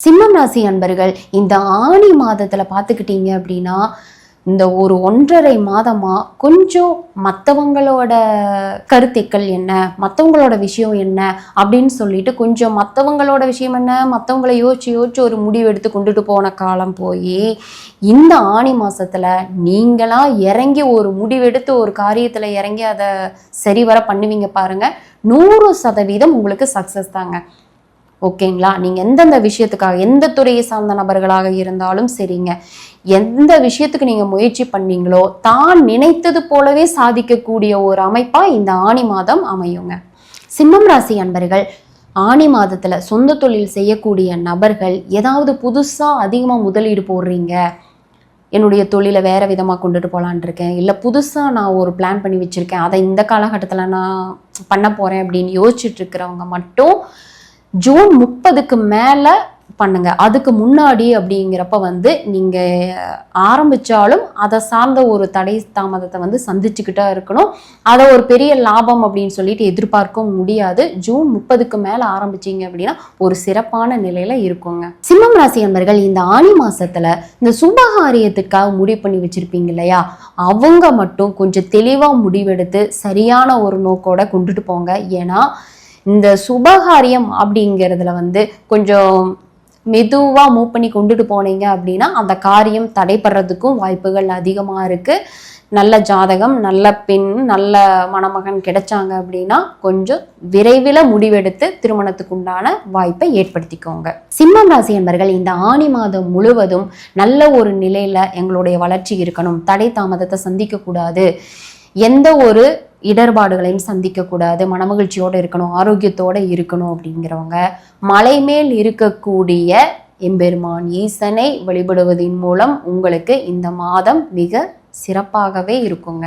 சிம்மம் ராசி அன்பர்கள் இந்த ஆணி மாதத்தில் பார்த்துக்கிட்டீங்க அப்படின்னா இந்த ஒரு ஒன்றரை மாதமாக கொஞ்சம் மற்றவங்களோட கருத்துக்கள் என்ன மற்றவங்களோட விஷயம் என்ன அப்படின்னு சொல்லிட்டு கொஞ்சம் மற்றவங்களோட விஷயம் என்ன மற்றவங்கள யோசிச்சு யோசிச்சு ஒரு முடிவு எடுத்து கொண்டுட்டு போன காலம் போய் இந்த ஆணி மாதத்தில் நீங்களாக இறங்கி ஒரு முடிவெடுத்து ஒரு காரியத்தில் இறங்கி அதை சரிவர பண்ணுவீங்க பாருங்க. நூறு சதவீதம் உங்களுக்கு சக்ஸஸ் தாங்க. ஓகேங்களா? நீங்கள் எந்தெந்த விஷயத்துக்காக எந்த துறையை சார்ந்த நபர்களாக இருந்தாலும் சரிங்க. எந்த விஷயத்துக்கு நீங்கள் முயற்சி பண்ணீங்களோ தான் நினைத்தது போலவே சாதிக்கக்கூடிய ஒரு அமைப்பாக இந்த ஆணி மாதம் அமையுங்க. சிம்மம் ராசி அன்பர்கள் ஆணி மாதத்தில் சொந்த தொழில் செய்யக்கூடிய நபர்கள் ஏதாவது புதுசாக அதிகமாக முதலீடு போடுறீங்க. என்னுடைய தொழிலை வேறு விதமாக கொண்டுட்டு போகலான் இருக்கேன். இல்லை புதுசாக நான் ஒரு பிளான் பண்ணி வச்சுருக்கேன். அதை இந்த காலகட்டத்தில் நான் பண்ண போகிறேன் அப்படின்னு யோசிச்சுட்டு இருக்கிறவங்க மட்டும் ஜூன் முப்பதுக்கு மேலே பண்ணுங்க. அதுக்கு முன்னாடி அப்படிங்கிறப்ப வந்து நீங்கள் ஆரம்பிச்சாலும் அதை சார்ந்த ஒரு தடை தாமதத்தை வந்து சந்திச்சுக்கிட்டா இருக்கணும். அதை ஒரு பெரிய லாபம் அப்படின்னு சொல்லிட்டு எதிர்பார்க்கவும் முடியாது. ஜூன் முப்பதுக்கு மேலே ஆரம்பிச்சீங்க அப்படின்னா ஒரு சிறப்பான நிலையில இருக்குங்க. சிம்மம் ராசி என்பர்கள் இந்த ஆணி மாசத்துல இந்த சுபகாரியத்துக்காக முடிவு பண்ணி வச்சிருப்பீங்க இல்லையா? அவங்க மட்டும் கொஞ்சம் தெளிவா முடிவெடுத்து சரியான ஒரு நோக்கோட கொண்டுட்டு போங்க. ஏன்னா இந்த சுபகாரியம் அப்படிங்கிறதுல வந்து கொஞ்சம் மெதுவாக மூவ் பண்ணி கொண்டுட்டு போனீங்க அப்படின்னா அந்த காரியம் தடைப்படுறதுக்கும் வாய்ப்புகள் அதிகமாக இருக்குது நல்ல ஜாதகம் நல்ல பெண் நல்ல மணமகன் கிடைச்சாங்க அப்படின்னா கொஞ்சம் விரைவில் முடிவெடுத்து திருமணத்துக்கு உண்டான வாய்ப்பை ஏற்படுத்திக்கோங்க. சிம்மம் ராசி என்பர்கள் இந்த ஆணி மாதம் முழுவதும் நல்ல ஒரு நிலையில் எங்களுடைய வளர்ச்சி இருக்கணும். தடை தாமதத்தை சந்திக்கக்கூடாது. எந்த ஒரு இடர்பாடுகளையும் சந்திக்கக்கூடாது மனமகிழ்ச்சியோடு இருக்கணும் ஆரோக்கியத்தோடு இருக்கணும் அப்படிங்கிறவங்க மலை மேல் இருக்கக்கூடிய எம்பெருமான் ஈசனை வழிபடுவதன் மூலம் உங்களுக்கு இந்த மாதம் மிக சிறப்பாகவே இருக்குங்க.